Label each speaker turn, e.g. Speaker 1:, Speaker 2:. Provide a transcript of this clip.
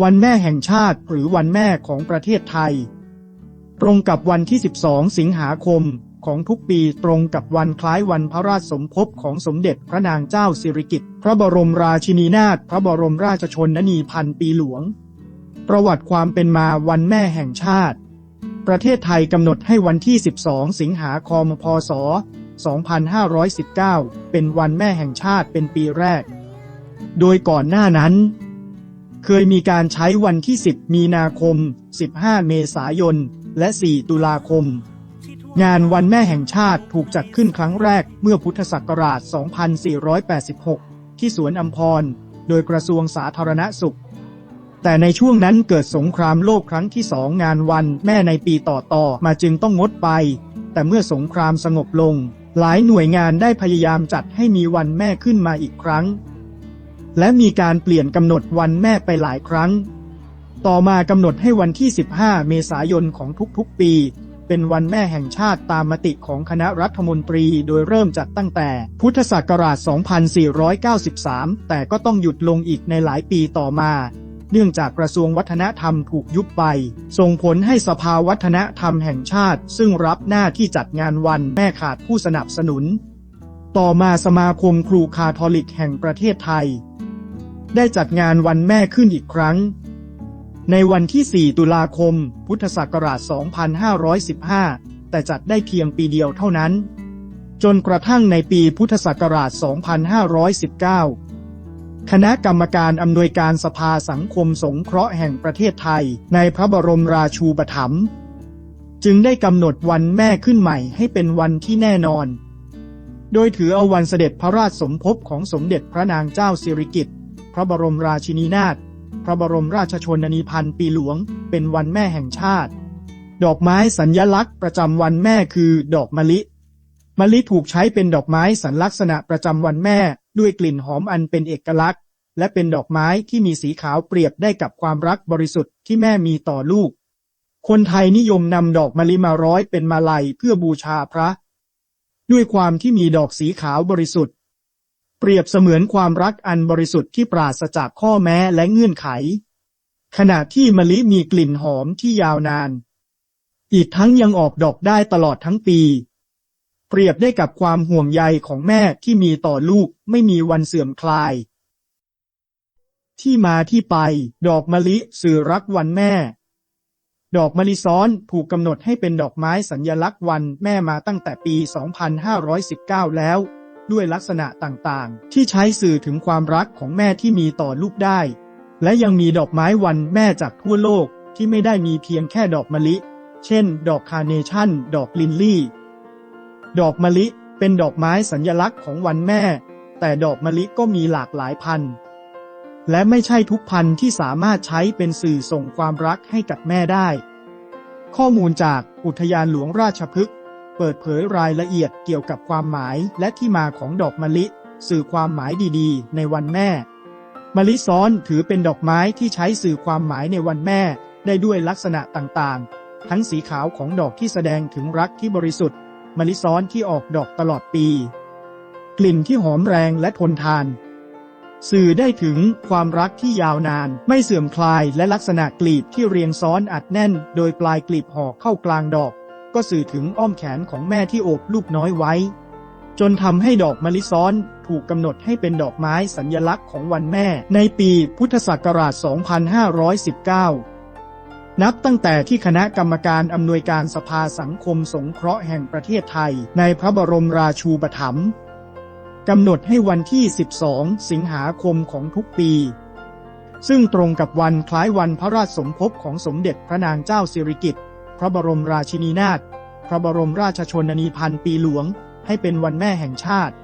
Speaker 1: วันแม่แห่งชาติหรือวันแม่ของประเทศไทย ตรงกับวันที่ 12 สิงหาคมของทุกปีตรงกับวันคล้ายวันพระราชสมภพของสมเด็จพระนางเจ้าสิริกิติ์พระบรมราชินีนาถพระบรมราชชนนีพันปีหลวง ประวัติความเป็นมาวันแม่แห่งชาติ ประเทศไทยกำหนดให้วันที่ 12 สิงหาคมพศ 2519 เป็นวันแม่แห่งชาติเป็นปีแรก โดยก่อนหน้านั้น เคยมีการใช้วันที่ 10 มีนาคม 15 เมษายน และ 4 ตุลาคม งานวันแม่แห่งชาติถูกจัดขึ้นครั้งแรกเมื่อพุทธศักราช 2486 ที่สวนอัมพร โดยกระทรวงสาธารณสุข แต่ในช่วงนั้นเกิดสงครามโลกครั้งที่สองงานวันแม่ในปีต่อๆ มาจึงต้องงดไป แต่เมื่อสงครามสงบลง หลายหน่วยงานได้พยายามจัดให้มีวันแม่ขึ้นมาอีกครั้ง และมีการเปลี่ยนกำหนดวันแม่ไปหลายครั้ง ต่อมากำหนดให้วันที่ 15 เมษายนของทุกๆ ปี เป็นวันแม่แห่งชาติตามมติของคณะรัฐมนตรีโดยเริ่มจัดตั้งแต่พุทธศักราช 2493 แต่ก็ต้องหยุดลงอีกในหลายปีต่อมาเนื่องจากกระทรวงวัฒนธรรมถูกยุบไป ส่งผลให้สภาวัฒนธรรมแห่งชาติ ซึ่งรับหน้าที่จัดงานวันแม่ขาดผู้สนับสนุน ต่อมาสมาคมครูคาทอลิกแห่งประเทศไทย ได้จัดงานวันแม่ขึ้นอีกครั้ง ในวันที่ 4 ตุลาคม พุทธศักราช 2515 แต่จัดได้เพียงปีเดียวเท่านั้น จนกระทั่งในปีพุทธศักราช 2519 คณะกรรมการอำนวยการสภาสังคมสงเคราะห์แห่งประเทศไทย ในพระบรมราชูปถัมภ์จึงได้กำหนดวันแม่ขึ้นใหม่ให้เป็นวันที่แน่นอน โดยถือเอาวันเสด็จพระราชสมภพของสมเด็จพระนางเจ้าสิริกิติ์ พระบรมราชินีนาถ พระบรมราชชนนีพันปีหลวง เป็นวันแม่แห่งชาติ ดอกไม้สัญญลักษณ์ประจำวันแม่คือดอกมะลิ มะลิถูกใช้เป็นดอกไม้สัญลักษณะประจำวันแม่ ด้วยกลิ่นหอมอันเป็นเอกลักษณ์ และเป็นดอกไม้ที่มีสีขาวเปรียบได้กับความรักบริสุทธิ์ที่แม่มีต่อลูก คนไทยนิยมนำดอกมะลิมาร้อยเป็นมาลัยเพื่อบูชาพระ ด้วยความที่มีดอกสีขาวบริสุทธิ์ เปรียบเสมือนความรักอันบริสุทธิ์ที่ปราศจากข้อแม้และเงื่อนไข ขณะที่มะลิมีกลิ่นหอมที่ยาวนาน อีกทั้งยังออกดอกได้ตลอดทั้งปี เปรียบได้กับความห่วงใยของแม่ที่มีต่อลูกไม่มีวันเสื่อมคลาย ที่มาที่ไป ดอกมะลิสื่อรักวันแม่ ดอกมะลิซ้อนถูกกำหนดให้เป็นดอกไม้สัญญลักษณ์วันแม่มาตั้งแต่ปี 2519 แล้ว ด้วยลักษณะต่างๆ ที่ใช้สื่อถึงความรักของแม่ที่มีต่อลูกได้ และยังมีดอกไม้วันแม่จากทั่วโลกที่ไม่ได้มีเพียงแค่ดอกมะลิ เช่น ดอกคาร์เนชั่น ดอกลินลี่ ดอกมะลิเป็นดอกไม้สัญญลักษณ์ของวันแม่ แต่ดอกมะลิก็มีหลากหลายพันธุ์และไม่ใช่ทุกพันธุ์ที่สามารถใช้เป็นสื่อส่งความรักให้กับแม่ได้ ข้อมูลจากอุทยานหลวงราชพฤกษ์ เปิดเผยรายละเอียดเกี่ยวกับความหมายและที่มาของดอกมะลิ สื่อความหมายดีๆ ในวันแม่ มะลิซ้อนถือเป็นดอกไม้ที่ใช้สื่อความหมายในวันแม่ ได้ด้วยลักษณะต่างๆ ทั้งสีขาวของดอกที่แสดงถึงรักที่บริสุทธิ์ มะลิซ้อนที่ออกดอกตลอดปี กลิ่นที่หอมแรงและทนทาน สื่อได้ถึงความรักที่ยาวนาน ไม่เสื่อมคลายและลักษณะกลีบที่เรียงซ้อนอัดแน่น โดยปลายกลีบห่อเข้ากลางดอก ก็สื่อถึงอ้อมแขนของแม่ที่โอบลูกน้อยไว้ จนทำให้ดอกมะลิซ้อนถูกกำหนดให้เป็นดอกไม้สัญญลักษณ์ของวันแม่ ในปีพุทธศักราช 2519 นับตั้งแต่ที่คณะกรรมการอำนวยการสภาสังคมสงเคราะห์แห่งประเทศไทย ในพระบรมราชูปถัมภ์กำหนดให้วันที่ 12 สิงหาคมของทุกปี ซึ่งตรงกับวันคล้ายวันพระราชสมภพของสมเด็จพระนางเจ้าสิริกิติ์ ระบรมราชินีนาถ พระบรมราชชนนีพันปีหลวง ให้เป็นวันแม่แห่งชาติ